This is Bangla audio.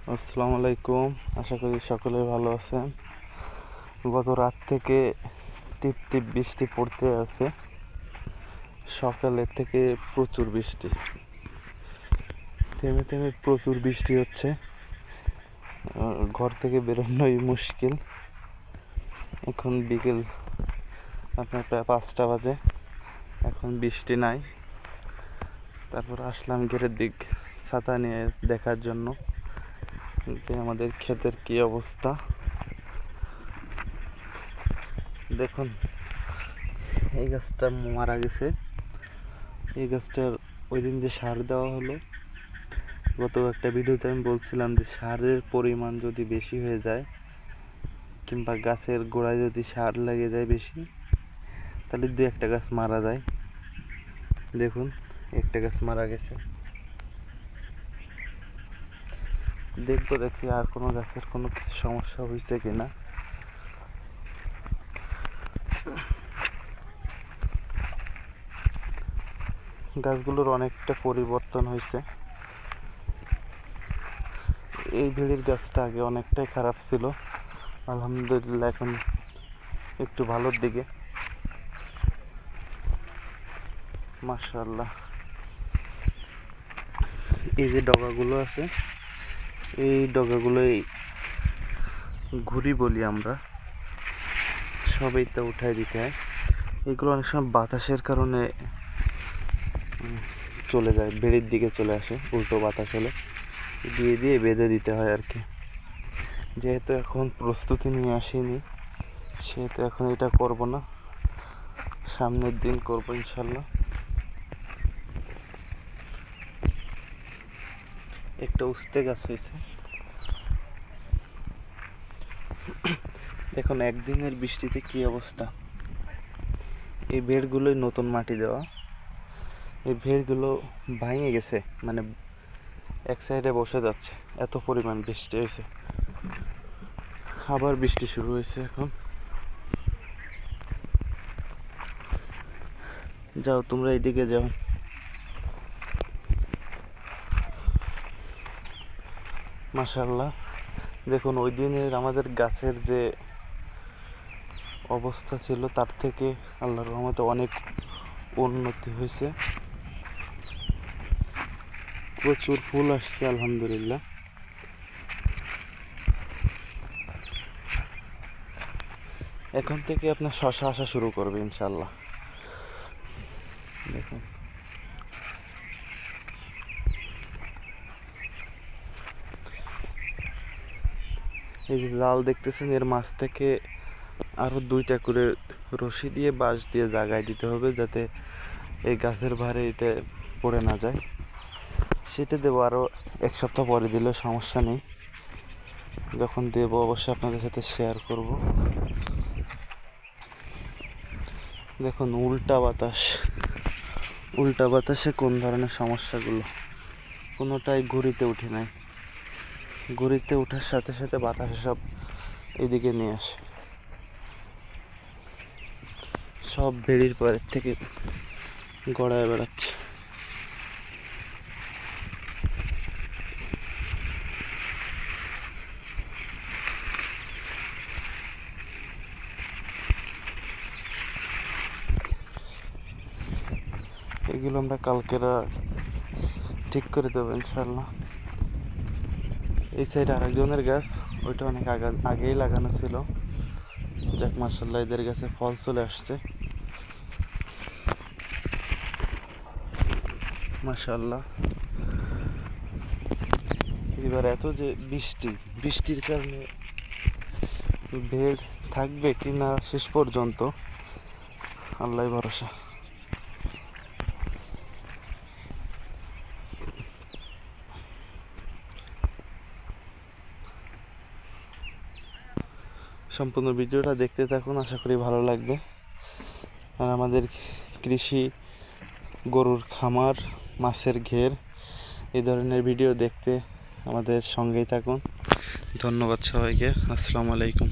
আসসালামু আলাইকুম। আশা করি সকলে ভালো আছেন। গত রাত থেকে টিপ টিপ বৃষ্টি পড়তে আছে। সকালের থেকে প্রচুর বৃষ্টি। থেমে থেমে প্রচুর বৃষ্টি হচ্ছে। ঘর থেকে বেরোনোই মুশকিল। এখন বিকেল আপনার প্রায় পাঁচটা বাজে। এখন বৃষ্টি নাই। তারপর আসলাম গেটের দিক ছাতা নিয়ে দেখার জন্য। যে আমাদের ক্ষেতের কি অবস্থা? দেখুন, এই গাছটা মারা গেছে। এই গাছটার ওই দিন যে সার দেওয়া হলো গত একটা ভিডিওতে আমি বলছিলাম যে সারের পরিমাণ যদি বেশি হয়ে যায়, কিংবা গাছের গোড়ায় যদি সার লেগে যায় বেশি, তাহলে দু একটা গাছ মারা যায়। দেখুন, একটা গাছ মারা গেছে। দেখব, দেখি আর কোনো গাছের কোনো কিছু সমস্যা হয়েছে কিনা। গাছগুলোর অনেকটা পরিবর্তন হয়েছে এই ভিড়ির গাছটা আগে অনেকটাই খারাপ ছিল। আলহামদুলিল্লাহ, এখন একটু ভালোর দিকে। মাশাআল্লাহ। এই যে ডগাগুলো আছে এই ডগাগুলোই ঘুরি বলি আমরা। সবাই তো উঠায় দিতে হয়। এগুলো অনেক সময় বাতাসের কারণে চলে যায়, বেড়ির দিকে চলে আসে, উল্টো বাতাস হলে। দিয়ে দিয়ে বেঁধে দিতে হয় আর কি। যেহেতু এখন প্রস্তুতি নিয়ে আসিনি, সেহেতু এখন এটা করব না। সামনের দিন করব ইনশাল্লাহ। একটা উস্তে গাছ হয়েছে। দেখুন, একদিনের বৃষ্টিতে কি অবস্থা। এই বেড়গুলোই নতুন মাটি দেওয়া। এই ভেড়গুলো ভাঙে গেছে মানে এক সাইডে বসে যাচ্ছে। এত পরিমাণ বৃষ্টি হয়েছে। আবার বৃষ্টি শুরু হয়েছে এখন। যাও, তোমরা এদিকে যাও। মাশাল্লাহ দেখুন, ওই দিনের আমাদের গাছের যে অবস্থা ছিল, তার থেকে আল্লাহর রহমতে অনেক উন্নতি হয়েছে। প্রচুর ফুল আসছে, আলহামদুলিল্লাহ। এখন থেকে আপনার শশা আসা শুরু করবে ইনশাল্লাহ দেখুন। এই যে জাল দেখতেছেন, এর মাছ থেকে আরও দুইটা করে রশি দিয়ে বাঁশ দিয়ে জাগায় দিতে হবে যাতে এই গাছের ভারে এটা পড়ে না যায়। সেটা দেবো আরও এক সপ্তাহ পরে দিলে সমস্যা নেই। যখন দেবো অবশ্যই আপনাদের সাথে শেয়ার করব। দেখুন, উল্টা বাতাস। উল্টা বাতাসে কোন ধরনের সমস্যাগুলো? কোনোটাই ঘুরিতে উঠে নাই। ঘুরিতে ওঠার সাথে সাথে বাতাসে সব এদিকে নিয়ে আসে। সব বেড়ির পরের থেকে গড়ায় বেড়াচ্ছে। এগুলো আমরা কালকেরা ঠিক করে দেবো ইনশাল্লাহ এই সাইডে আরেকজনের গাছ, ওইটা অনেক আগা, আগেই লাগানো ছিল। যাক মার্শাল্লাহ এদের গাছে ফল চলে আসছে। মাশাল্লাহ এবার এত যে বৃষ্টি, বৃষ্টির কারণে ভেড় থাকবে কি না শেষ পর্যন্ত আল্লাহ ভরসা। সম্পূর্ণ ভিডিওটা দেখতে থাকুন, আশা করি ভালো লাগবে। আর আমাদের কৃষি গরুর খামার, মাছের ঘের, এই ধরনের ভিডিও দেখতে আমাদের সঙ্গেই থাকুন। ধন্যবাদ সবাইকে, আসসালামু আলাইকুম।